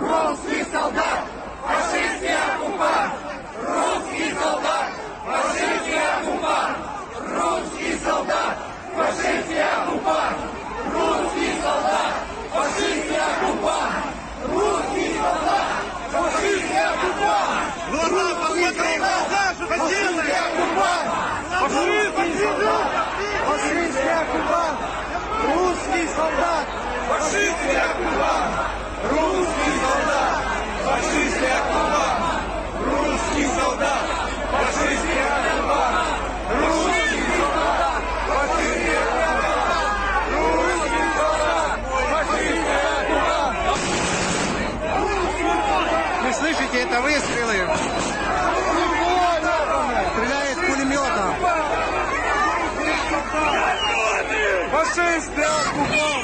Русский солдат! Фашистский оккупант! Русский солдат! Фашистский оккупант! Русский солдат! Фашистский оккупант! Русский солдат! Фашистский оккупант! Русский солдат! Фашистский оккупант! Глаза посмотри, глаза, что ты делаешь? оккупант! Фашистский оккупант! Русский солдат! Фашистский оккупант! Русский солдат! Фашистский оккупант! Русский солдат! Фашистский оккупант! Русский солдат! Фашистский оккупант! Русский солдат! Фашистский оккупант! Это выстрелы. Стреляет с пулемета. Фашистский оккупант!